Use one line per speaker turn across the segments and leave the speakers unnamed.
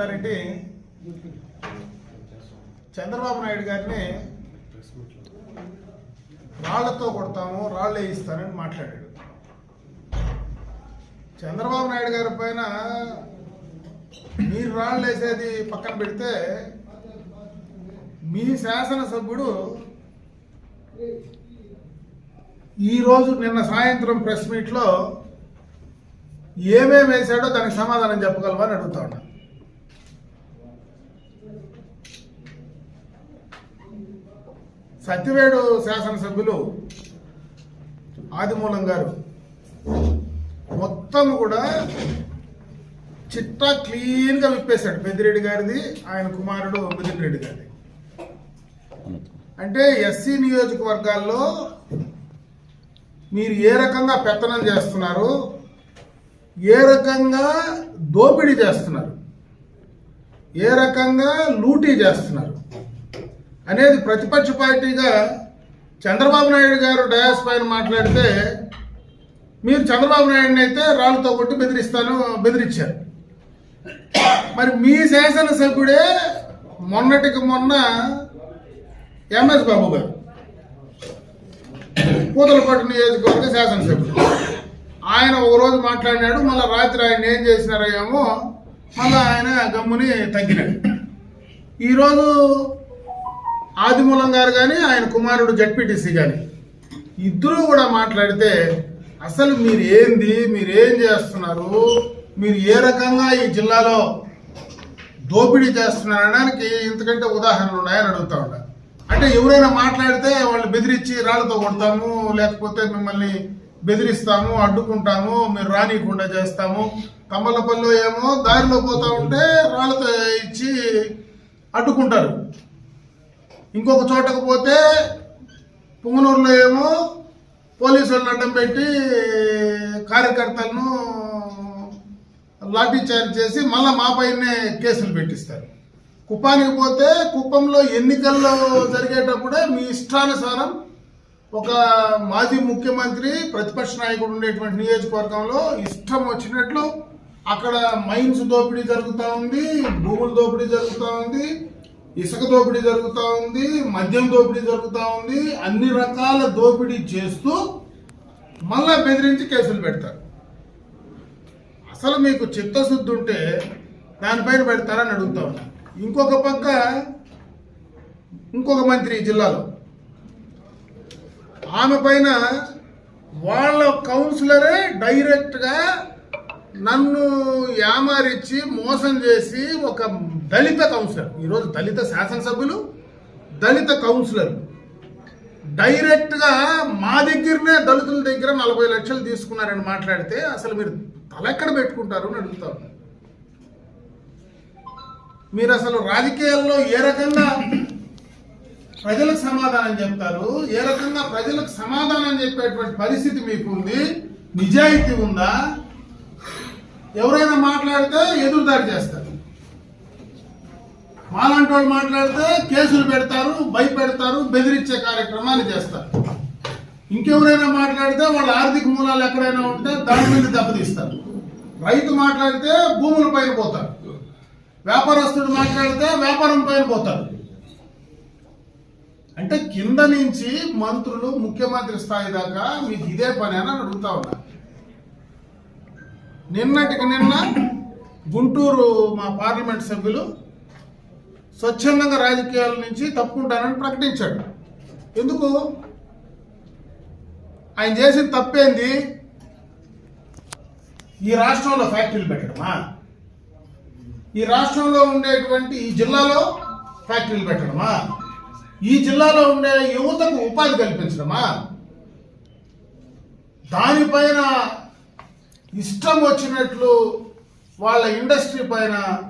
రామచంద్రారెడ్డి చంద్రబాబు నాయుడు గారిని రాళ్ళతో కొడతాము రాళ్ళు వేయిస్తానని మాట్లాడాడు. చంద్రబాబు నాయుడు గారి పైన మీరు రాళ్ళు వేసేది పక్కన పెడితే మీ శాసనసభ్యుడు ఈరోజు నిన్న సాయంత్రం ప్రెస్ మీట్లో ఏమేమి వేశాడో దానికి సమాధానం చెప్పగలవని అడుగుతా ఉన్నాను సత్యవేడు శాసనసభ్యులు ఆదిమూలం గారు మొత్తం కూడా చిట్టా క్లీన్గా విప్పేశాడు. పెద్దిరెడ్డి గారిది ఆయన కుమారుడు మిథున్ రెడ్డి గారిది. అంటే ఎస్సీ నియోజకవర్గాల్లో మీరు ఏ రకంగా పెత్తనం చేస్తున్నారు ఏ రకంగా దోపిడీ చేస్తున్నారు ఏ రకంగా లూటీ చేస్తున్నారు? అనేది ప్రతిపక్ష పార్టీగా చంద్రబాబు నాయుడు గారు డయాస్ పైన మాట్లాడితే మీరు చంద్రబాబు నాయుడిని అయితే రాళ్ళతో కొట్టి బెదిరిస్తాను బెదిరించారు. మరి మీ శాసనసభ్యుడే మొన్నటికి మొన్న ఎంఎస్ బాబు గారు పూతలపట్టు నియోజకవర్గ శాసనసభ్యుడు. ఆయన ఒక రోజు మాట్లాడినాడు మళ్ళీ రాత్రి ఆయన ఏం చేసినారేమో మళ్ళీ ఆయన గమ్ముని తగ్గినాడు. ఈరోజు ఆదిమూలం గారు కానీ ఆయన కుమారుడు జడ్పీటీసీ కానీ ఇద్దరూ కూడా మాట్లాడితే అసలు మీరు ఏంది మీరు ఏం చేస్తున్నారు మీరు ఏ రకంగా ఈ జిల్లాలో దోపిడీ చేస్తున్నారనడానికి ఇంతకంటే ఉదాహరణలు ఉన్నాయని అడుగుతా ఉంటా అంటే ఎవరైనా మాట్లాడితే వాళ్ళు బెదిరించి రాళ్ళతో కొడతాము లేకపోతే మిమ్మల్ని బెదిరిస్తాము అడ్డుకుంటాము మీరు రానియకుండా చేస్తాము కమ్మలపల్లిలో ఏమో దారిలో పోతా ఉంటే రాళ్ళతో ఇచ్చి అడ్డుకుంటారు. ఇంకొక చోటకు పోతే పుంగనూరులో ఏమో పోలీసులను అడ్డం పెట్టి కార్యకర్తలను లాఠీ చార్జ్ చేసి మళ్ళీ మా పైనే కేసులు పెట్టిస్తారు. కుప్పానికి పోతే కుప్పంలో ఎన్నికల్లో జరిగేటప్పుడే మీ ఇష్టానుసారం ఒక మాజీ ముఖ్యమంత్రి ప్రతిపక్ష నాయకుడు ఉండేటువంటి నియోజకవర్గంలో ఇష్టం వచ్చినట్లు అక్కడ మైన్స్ దోపిడీ జరుగుతూ ఉంది భూముల దోపిడీ జరుగుతూ ఉంది ఇసుక దోపిడీ జరుగుతూ ఉంది మద్యం దోపిడీ జరుగుతూ ఉంది అన్ని రకాల దోపిడీ చేస్తూ మళ్ళా బెదిరించి కేసులు పెడతారు. అసలు మీకు చిత్తశుద్ధి ఉంటే దానిపైన పెడతారని అడుగుతా ఉన్నా. ఇంకొక పక్క ఇంకొక మంత్రి జిల్లాలో. ఆమె పైన వాళ్ళ కౌన్సిలరే డైరెక్ట్గా నన్ను యామారిచ్చి మోసం చేసి ఒక దళిత కౌన్సిలర్. ఈరోజు దళిత శాసనసభ్యులు దళిత కౌన్సిలర్. డైరెక్ట్గా మా దగ్గరనే దళితుల దగ్గర నలభై లక్షలు తీసుకున్నారని మాట్లాడితే అసలు మీరు తలెక్కడ పెట్టుకుంటారు అని అడుగుతా మీరు అసలు రాజకీయాల్లో ఏ రకంగా ప్రజలకు సమాధానం చెప్తారు? ఏ రకంగా ప్రజలకు సమాధానం చెప్పేటువంటి పరిస్థితి మీకు ఉంది నిజాయితీ ఉందా? ఎవరైనా మాట్లాడితే ఎదురుదాడి చేస్తారు. మాలాంటి వాళ్ళు మాట్లాడితే కేసులు పెడతారు భయపెడతారు బెదిరించే కార్యక్రమాలు చేస్తారు. ఇంకెవరైనా మాట్లాడితే వాళ్ళ ఆర్థిక మూలాలు ఎక్కడైనా ఉంటే దాని మీద దెబ్బతీస్తారు. రైతు మాట్లాడితే భూముల పైన పోతారు వ్యాపారస్తుడు మాట్లాడితే వ్యాపారం పైన పోతారు అంటే కింద నుంచి మంత్రులు ముఖ్యమంత్రి స్థాయి దాకా మీకు ఇదే పని అని అడుగుతా ఉన్నారు నిన్నటికి నిన్న గుంటూరు మా పార్లమెంట్ సభ్యులు స్వచ్ఛందంగా రాజకీయాల నుంచి తప్పుకుంటానని ప్రకటించాడు. ఎందుకు? ఆయన చేసిన తప్పేంది? ఈ రాష్ట్రంలో ఫ్యాక్టరీలు పెట్టడమా? ఈ రాష్ట్రంలో ఉండేటువంటి ఈ జిల్లాలో ఫ్యాక్టరీలు పెట్టడమా? ఈ జిల్లాలో ఉండే యువతకు ఉపాధి కల్పించడమా? దానిపైన ఇష్టం వచ్చినట్లు వాళ్ళ ఇండస్ట్రీ పైన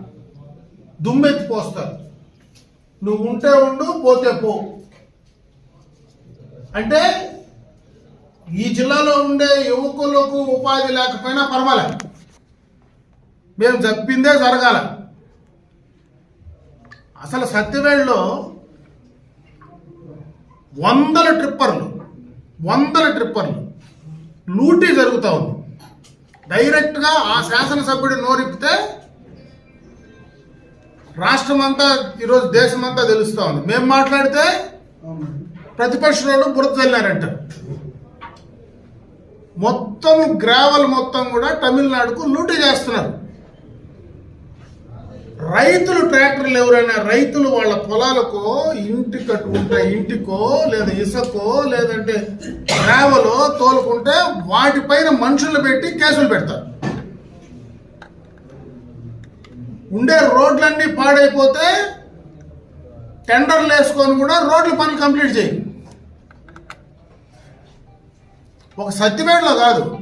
దుమ్మెత్తి పోస్తారు. నువ్వు ఉంటే ఉండు పోతే పో. అంటే ఈ జిల్లాలో ఉండే యువకులకు ఉపాధి లేకపోయినా పర్వాలేదు. మేము చెప్పిందే జరగాల. అసలు సత్యవేళ్ళలో వందల ట్రిప్పర్లు వందల ట్రిప్పర్లు లూటీ జరుగుతూ ఉంది. డైరెక్ట్గా ఆ శాసనసభ్యుడు నోరిపితే రాష్ట్రం అంతా ఈరోజు దేశం అంతా ఉంది. మేము మాట్లాడితే ప్రతిపక్షంలో బురద వెళ్ళారంట మొత్తం గ్రావెల్ మొత్తం కూడా తమిళనాడుకు లూటీ చేస్తున్నారు. రైతులు ట్రాక్టర్లు ఎవరైనా రైతులు వాళ్ళ పొలాలకో ఇంటి కట్టుకుంటే ఇంటికో లేదా ఇసుకో లేదంటే గ్రావెలో తోలుకుంటే వాటిపైన మనుషులు పెట్టి కేసులు పెడతారు. ఉండే రోడ్లన్నీ పాడైపోతే టెండర్లు వేసుకొని కూడా రోడ్ల పనులు కంప్లీట్ చేయి. ఒక సత్యమేటలో కాదు.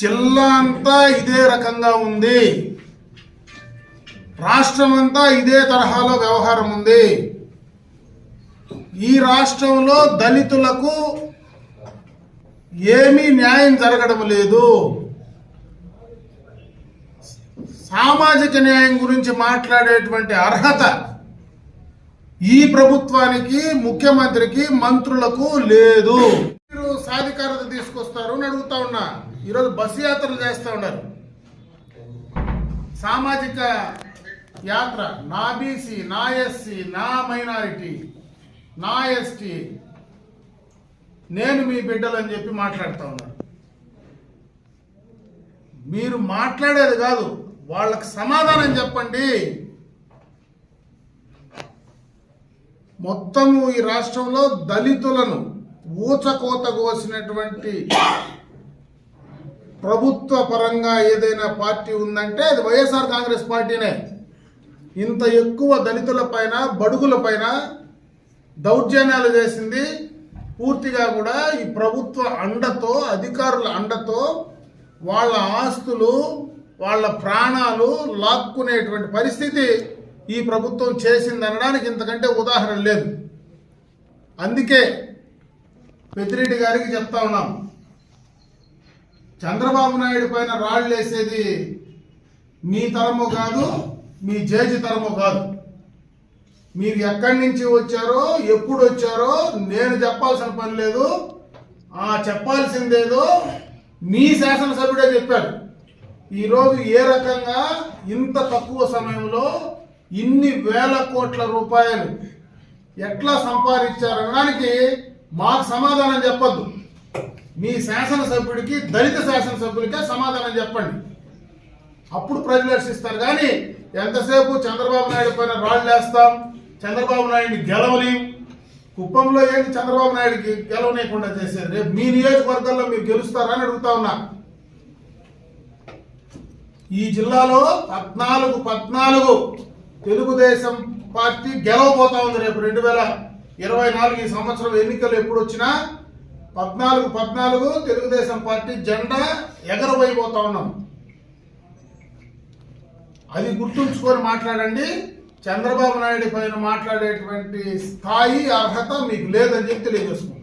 జిల్లా అంతా ఇదే రకంగా ఉంది. రాష్ట్రం అంతా ఇదే తరహాలో వ్యవహారం ఉంది. ఈ రాష్ట్రంలో దళితులకు ఏమీ న్యాయం జరగడం లేదు. సామాజిక న్యాయం గురించి మాట్లాడేటువంటి అర్హత ఈ ప్రభుత్వానికి ముఖ్యమంత్రికి మంత్రులకు లేదు. మీరు సాధికారత తీసుకొస్తారు అని అడుగుతా ఉన్నా. ఈరోజు బస్సు యాత్రలు చేస్తూ ఉన్నారు. సామాజిక యాత్ర నా బీసీ నా ఎస్సీ నా మైనారిటీ నా ఎస్టీ నేను మీ బిడ్డలని చెప్పి మాట్లాడుతూ ఉన్నారు మీరు మాట్లాడేది కాదు వాళ్ళకి సమాధానం చెప్పండి. మొత్తము ఈ రాష్ట్రంలో దళితులను ఊచకోత కోసినటువంటి ప్రభుత్వ పరంగా ఏదైనా పార్టీ ఉందంటే అది వైఎస్ఆర్ కాంగ్రెస్ పార్టీనే. ఇంత ఎక్కువ దళితుల పైన బడుగుల పైన దౌర్జన్యాలు చేసింది పూర్తిగా కూడా ఈ ప్రభుత్వ అండతో అధికారుల అండతో వాళ్ళ ఆస్తులు వాళ్ళ ప్రాణాలు లాక్కునేటువంటి పరిస్థితి ఈ ప్రభుత్వం చేసింది అనడానికి ఇంతకంటే ఉదాహరణ లేదు. అందుకే పెద్దిరెడ్డి గారికి చెప్తా ఉన్నాం. చంద్రబాబు నాయుడు పైన రాళ్ళు వేసేది మీ తరము కాదు మీ జేజి తరము కాదు. మీరు ఎక్కడి నుంచి వచ్చారో ఎప్పుడు వచ్చారో నేను చెప్పాల్సిన పని లేదు. ఆ చెప్పాల్సిందేదో మీ శాసనసభ్యుడే చెప్పాడు. ఈరోజు ఏ రకంగా ఇంత తక్కువ సమయంలో ఇన్ని వేల కోట్ల రూపాయలు ఎట్లా సంపాదించారనడానికి మాకు సమాధానం చెప్పద్దు. మీ శాసనసభ్యుడికి దళిత శాసనసభ్యుడికే సమాధానం చెప్పండి. అప్పుడు ప్రజలు కానీ ఎంతసేపు చంద్రబాబు నాయుడు పైన రాళ్ళు వేస్తాం చంద్రబాబు నాయుడిని గెలవని కుప్పంలో ఏంటి చంద్రబాబు నాయుడికి గెలవనీయకుండా చేసేది రేపు మీ నియోజకవర్గాల్లో మీరు గెలుస్తారని అడుగుతా ఉన్నా. ఈ జిల్లాలో పద్నాలుగు పద్నాలుగు తెలుగుదేశం పార్టీ గెలవబోతా ఉంది రేపు రెండు వేల ఇరవై నాలుగు ఈ సంవత్సరం ఎన్నికలు ఎప్పుడు వచ్చినా పద్నాలుగు పద్నాలుగు తెలుగుదేశం పార్టీ జెండా ఎగరబోయిపోతా ఉన్నాం. అది గుర్తుంచుకొని మాట్లాడండి. చంద్రబాబు నాయుడు పైన మాట్లాడేటువంటి స్థాయి అర్హత మీకు లేదని చెప్పి తెలియజేసుకుంటాం